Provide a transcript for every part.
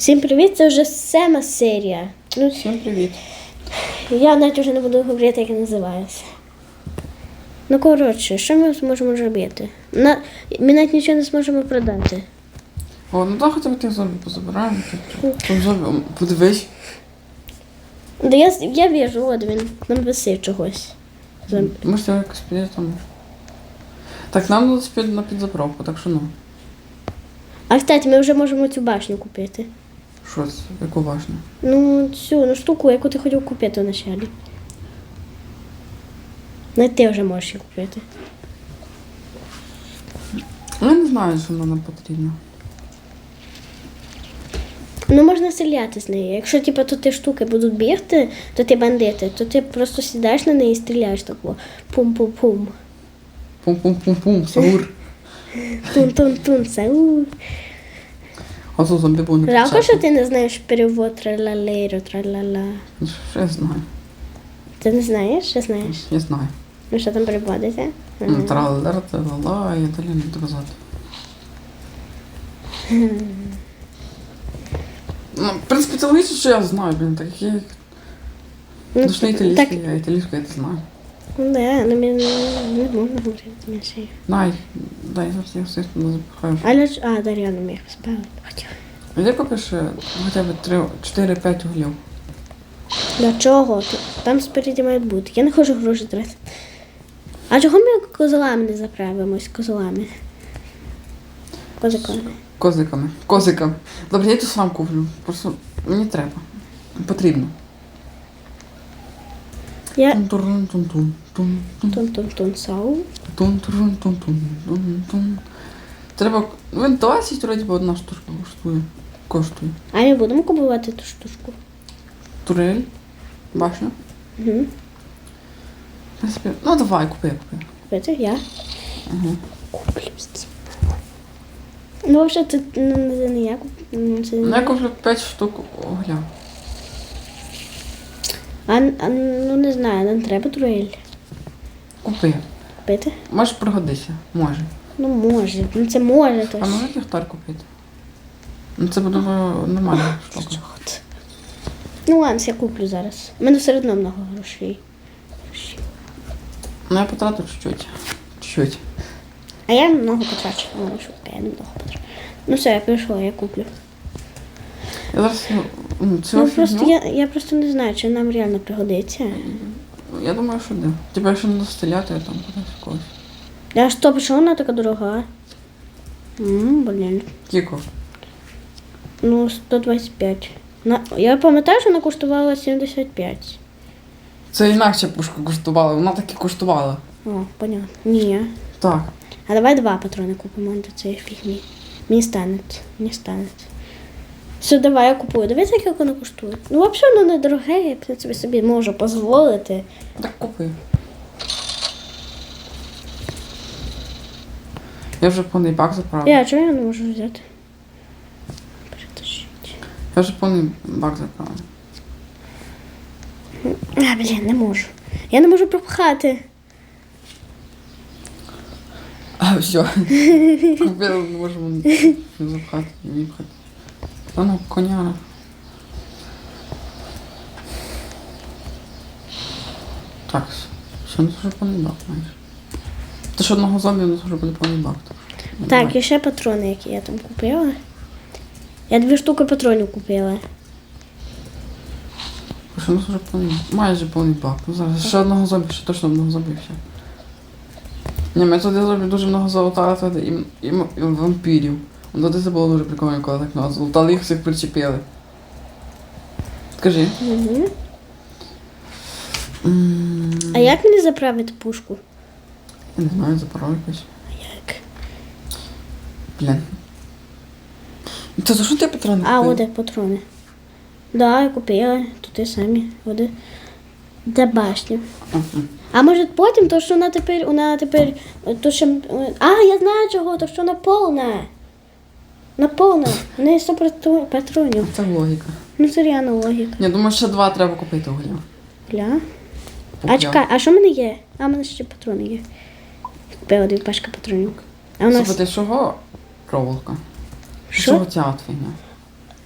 Всім привіт, це вже сема серія. Ну, Всім привіт. я навіть вже не буду говорити, як називається. Ну, коротше, що ми зможемо зробити? На... Ми навіть нічого не зможемо продати. О, ну так хоча б тих зомбі позабираємо. Там зомбі, подивись. Да я, я віжу, от він нам висив чогось. Зомбі. Може його якось піде там. Так, нам треба спіти на підзаправку, так що ну. А кстати, ми вже можемо цю башню купити. Що це? Яку важну? Ну, цю ну, штуку, яку ти хотів купити вначалі. Не ти вже можеш її купити. Я не знаю, що нам потрібно. Ну, можна стріляти з неї. Якщо типу, тут ті штуки будуть бігти, то ти бандити, то ти просто сідаєш на неї і стріляєш тако. Пум-пум-пум. Пум-пум-пум-пум, саур. Тун-тун-тун, сау. А то зомбі був не Жалко, що ти не знаєш перевод тралалейро, тралала. Що я знаю? Ти не знаєш? Що знаєш? Я знаю. Ну що там переводиться? Ну, тралер, тралала, я далі не буду. Ну, в принципі, це логічно, що я знаю, блін, так як я... Ну, Ну, не так, я італійську я це знаю. Ну да, ну мені не можна говорити більше. Най, дай зараз я все туди запихаю. Але ж, а, Дар'яна міг спали. Хотів. А де купиш е, хоча б 4-5 углів? Для чого? Там спереді мають бути. Я не хочу гроші тратити. А чого ми козолами не заправимось козолами? Козаками. Козиками. Козиками. Добре, я ту сам куплю. Просто мені треба. Потрібно. Я Треба. Ну, 20 вроді би одна штучка коштує. Коштує. А ми будемо купувати ту штучку. Турель. Башня. Угу. Ну давай, купи, купи. Купити я. Угу. Куплю. Ну, взагалі, це не я куплю. Ну, я куплю 5 штук угля. А, а, ну не знаю, нам треба турель. Купи. Купити? Може пригодися. Може. Ну може. Ну це може А може ліхтар купити? Ну це буде. Чорт. Ну ладно, я куплю зараз. У мене все одно много грошей. Ну я потратив чуть-чуть. Чуть-чуть. А я много потрачу. Ладно, шутка, я немного потрачу. Ну все, я прийшла, я куплю. Я зараз ну, цю Ну фігню, просто я, я просто не знаю, чи нам реально пригодиться. я думаю, що де. Типа, якщо не стріляти, я там кудись когось. Я стоп, що вона така дорога? Ммм, блін. Кіко. Ну, 125. На... Я пам'ятаю, що вона коштувала 75. Це інакше пушка коштувала, вона так і коштувала. О, понятно. Ні. Так. А давай два патрони купимо до цієї фігні. Мені стане. Мені стане. Все, давай я купую. Дивіться, як воно коштує. Ну, взагалі, воно недороге, я в принципі собі можу дозволити. Так купи. Я вже повний бак заправив. Я чого я не можу взяти? Перетащити. Я вже повний бак заправив. А, блін, не можу. Я не можу пропхати. А, все. Купили, не запхати і віпхати. Та ну, коня. Так, ще не дуже повний бак маєш. Ти ж одного зомбі, нас вже буде повний бак. Так, і ще патрони, які я там купила. Я дві штуки патронів купила. Що нас вже повний, майже повний бак. Ну зараз ще одного зомбі, ще точно одного зомбі. Ні, ми туди зомбі дуже много залутали туди і, і, і вампірів. Ну, це було дуже прикольно, коли так нас залутали, їх всіх причепили. Скажи. Угу. А як мені заправити пушку? Я не знаю, запоров якось. Як? Блін. Це за що ти патрони А, купив? оде патрони. Да, я купила. Тут і самі. Оде. Для башні. А може потім, то що вона тепер, вона тепер, то що, а, я знаю чого, то що вона повна. 100 патро- патронів. Це логіка. Ну, це реально логіка. Я думаю, ще два треба купити угля. Гля. А чекай, а що в мене є? А в мене ще патрони є. Купила дві пачки патронів. А у нас Слухайте, чого проволока? Що? Чого ця от фігня?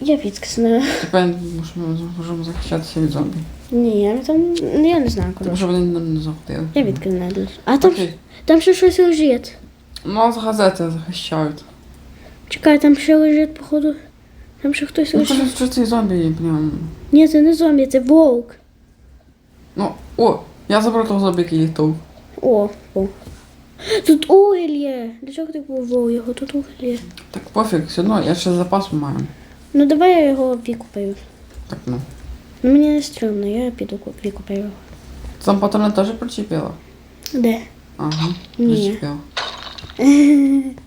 Я підкисну. Тепер ми можемо захищатися від зомбі. Ні, я там. ну, Я не знаю, Тому куди. що вони нам не заходили. Я відкину. А там, там ще щось лежить. Ну, а з газети захищають. Чекай, там ще лежить, походу. Там ще хтось Ну, лежить. це що ці зомбі прям. Ні, це не зомбі, це вовк. Ну, о, я забрав того зомбі, який літав. О, о. Тут уголь є. Для чого ти вовк його? Тут уголь є. Так пофіг, все одно, я ще запас маю. Ну давай я його викупаю. Так, ну. Ну мені не стрімно, я піду ку- викупаю його. Там патрони теж причепила? Де? Ага, Ні. причепила.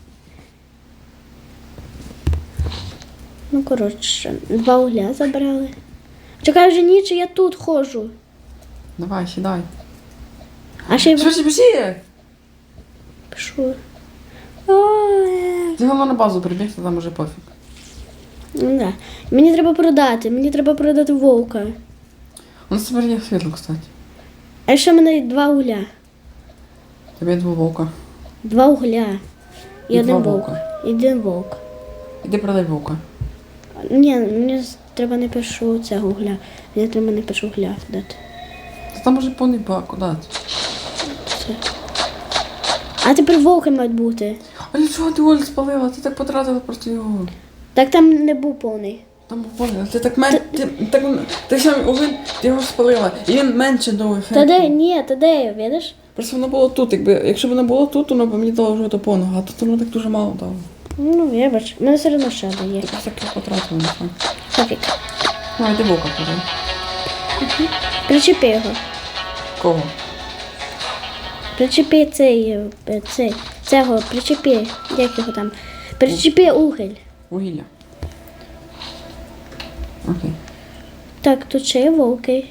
Ну, коротше, два угля забрали. Чекай вже ніч, я тут ходжу. Давай, сідай. А ще й Що ж біжи? пишу. Ой. Ти головне на базу прибігти, там уже пофіг. Ну, да. Мені треба продати, мені треба продати вовка. У нас тепер є світло, кстати. А ще в мене два угля. Тобі два вовка. Два угля. І, І один два вовк. вовка. І один вовк. Іди продай вовка. Ні, мені треба не першу цього угля. Мені треба не першу угля дати. Та там уже повний бак, куди ти? Все. А тепер вовки мають бути. Але чого ти Оль спалила? Ти так потратила просто його. Так там не був повний. Там буквально, ти так мен... ти, так, ти сам один, ти його спалила, і він менше дав ефекту. Та де? Ні, та де, видиш? Просто воно було тут, якби, якщо б воно було тут, воно б мені дало вже до повного, а тут воно так дуже мало дало. Ну, я бачу. У мене все одно ще один є. Ти просто потратила, не знаю. Пофіг. Ну, йди вовка подай. Причепи його. Кого? Причепи цей, е, цей, цього, причепи, як його там. Причепи уголь. Вугілля. Окей. Так, тут ще є вовки.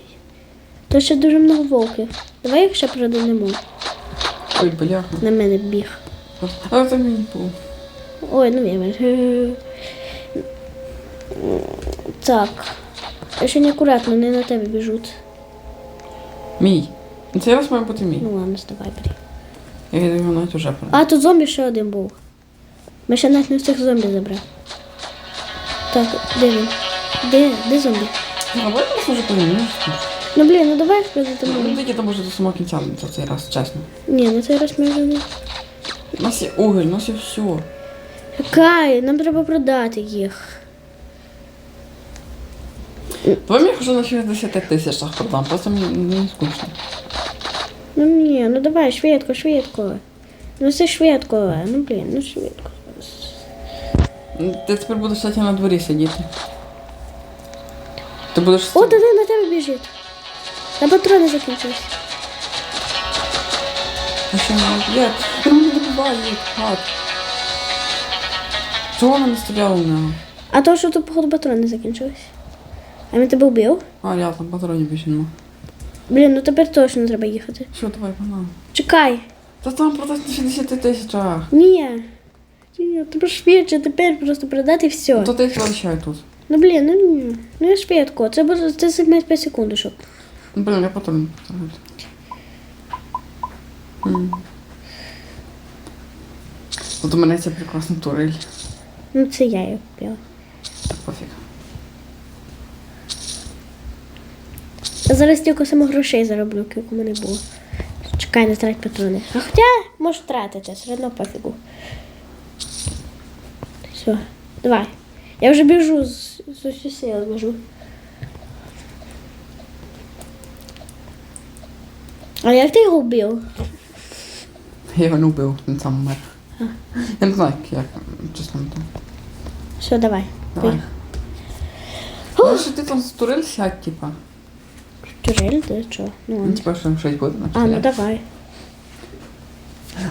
Тут ще дуже много вовків. Давай їх ще проданемо. Ой, бляха. На мене біг. А це мені було. Ой, ну я бачу. Так. Я ще неаккуратно, не на тебе біжуть. Мій. Ну, Цей раз має бути мій. Ну ладно, здавай бери. Я його навіть уже продав. А, тут зомбі ще один був. Ми ще навіть не встиг зомбі забрати. Так, де він? Де? Де зомбі? Ну, давай нас уже повинні. Ну блін, ну давай Ну, продамо. тільки там може до самого кінця за цей раз, чесно. Ні, на цей раз ми вже не. У нас є уголь, у нас є все. Чекай, нам треба продати їх. Давай я вже на 60 тисячах продам, просто мені не скучно. Ну ні, ну давай, швидко, швидко. Ну все швидко. Ну блін, ну швидко. Ну, Ти тепер будеш кстати, на дворі сидіти. Ти будеш О, та де на тебе біжить. Та патрони закінчились. А що не є? Ти мене добиває, гад. Чого вона не стріляла в нього? А то, що тут, походу, патрони закінчились. А він тебе вбив? А, я там патронів більше нема. Блін, ну тепер точно треба їхати. Що, давай, погнали. Чекай. Та там продати на 60 тисячах. Ні. Ні, треба швидше, тепер просто продати все. Ну, То ти їх залишай тут. Ну блін, ну ні. Ну я швидко. Це буде це займе 5 секундочок. Ну, блин, я патрон. От у мене ця прекрасна турель. Ну це я її купила. Пофіг. Зараз тільки саме грошей зароблю, як у мене було. Чекай, не трать патрони. А хоча можу тратити, все одно пофігу. Все, давай. Я вже біжу з, з усі сили біжу. А як ти його вбив? Я його не вбив, він сам вмер. Я не знаю, як, чесно не там. Все, давай. Давай. Ну, що ти там з турель сядь, типа. Турель, да чого? Ну, Ну, ладно. типа, що щось буде на а, ну давай.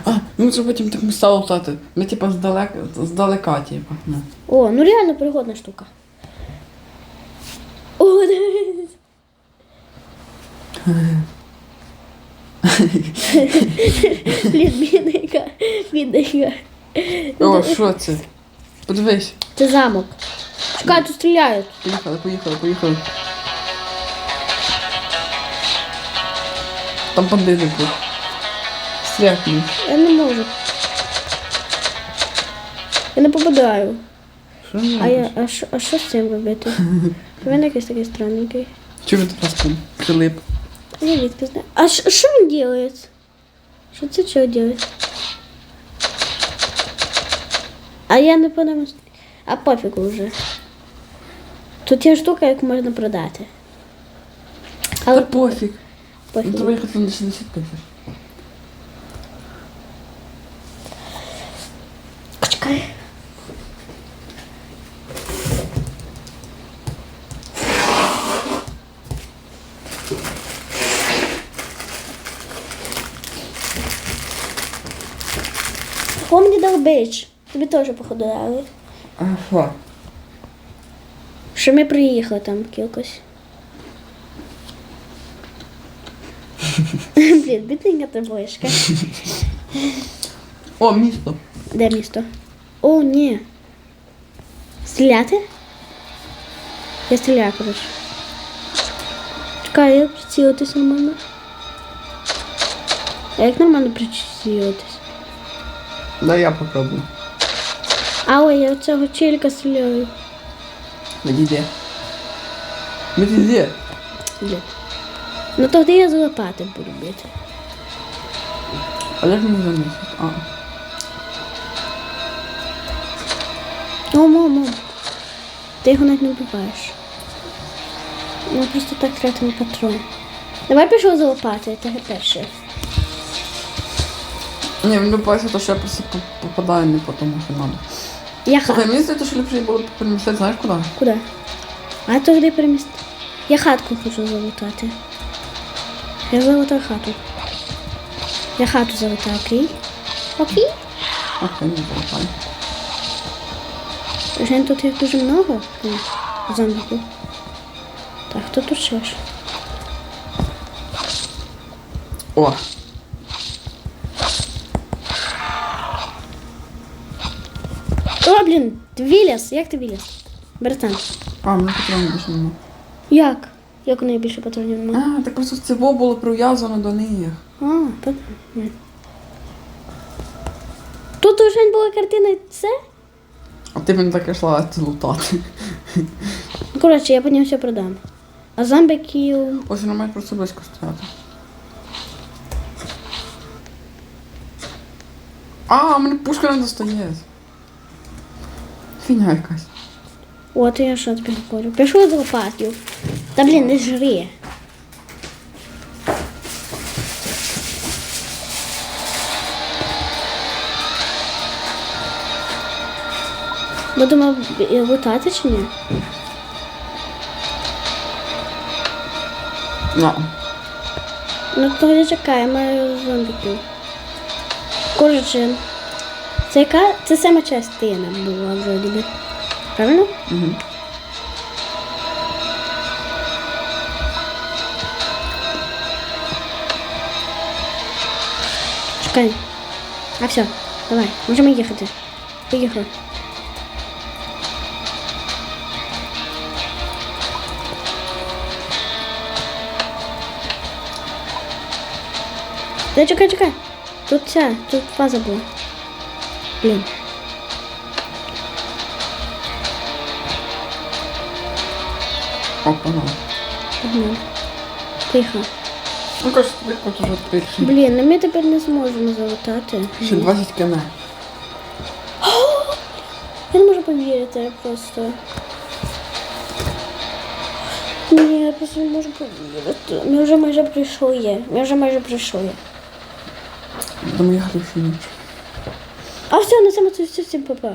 А, ну це потім так ми стало лутати. Ми типа здалека, здалека, типа. Ну. О, ну реально пригодна штука. О, дивись. Блін, бідненька, бідненька. О, що це? Подивись. Це замок. Чекай, тут стріляють. Поїхали, поїхали, поїхали. Там бандити тут. Стряк мені. Я не можу. Я не попадаю. Що він А я, а що, а що з цим робити? Він якийсь такий странненький. Чого зараз там прилип? Я відки знаю. А что що він робить? Що це чого робить? А я не понимаю. А пофігу вже. Тут є штука, яку можна продати. Та Але пофіг. Ну, пофіг. Треба їхати на 60 тисяч. Чекай. О, мені дав бич. Тобі теж походу дали. А що? Ми приїхали там кількось. Блін, бідненька та ближка. О, місто. Де місто? О, ні. Стріляти? Я стріляю, коротше. Чекай, як прицілитись нормально? А як нормально прицілитись? Да я попробую. Але я цього челіка стріляю. Відійди. Відійди. Блін. Ну тоді я з лопати буду бити. А як мені замісити? А. О, мам, мам. Ти його навіть не вбиваєш. Ну просто так тратимо патрон. Давай пішов за лопати, ти перше. Ні, мені бачить, то що я просто попадаю не по тому, що треба. Я. Слухай, мені здається, що ліпше було б перемістити, знаєш куди? Куди? А то де переміст. Я хатку хочу залутати. Я залутаю хату. Я хату залутаю, окей? Окей? Окей, не залипай. Вже тут їх дуже много. Зомбіків. Так, хто тут ще? О, О, блін, ти виліз. Як ти виліз? Братан. а, мені патронів більше нема. Як? Як у неї більше патронів немає? А, так просто це було прив'язано до них. А, пат- Тут уже була картина це? А ти мені так йшла лутати. Ну, Коротше, я потім все продам. А зомбіків... Ось вона має просто близько стояти. А, мене пушка не достає. Фігня якась. От я що тобі говорю. Пішов з лопатів. Та блін, не жри. Будемо лутати чи ні? На. Ну тоді маю зомбіків. Коротше, це яка? Це сама частина була вроді би. Правильно? Угу. Чекай. А все, давай, можемо їхати. Поїхали. Та чекай, чекай. Тут ця, тут фаза була. Блін. Опа. Погнали. Поїхали. Ну, кажеш, тобі хочу вже більше. Блін, ну ми тепер не зможемо залутати. Ще 20 км. Я не можу повірити я просто. Ні, я просто не можу повірити. Ми вже майже прийшли. Ми вже майже прийшли. До моїх глюшині. А все, на цьому це все всім папа.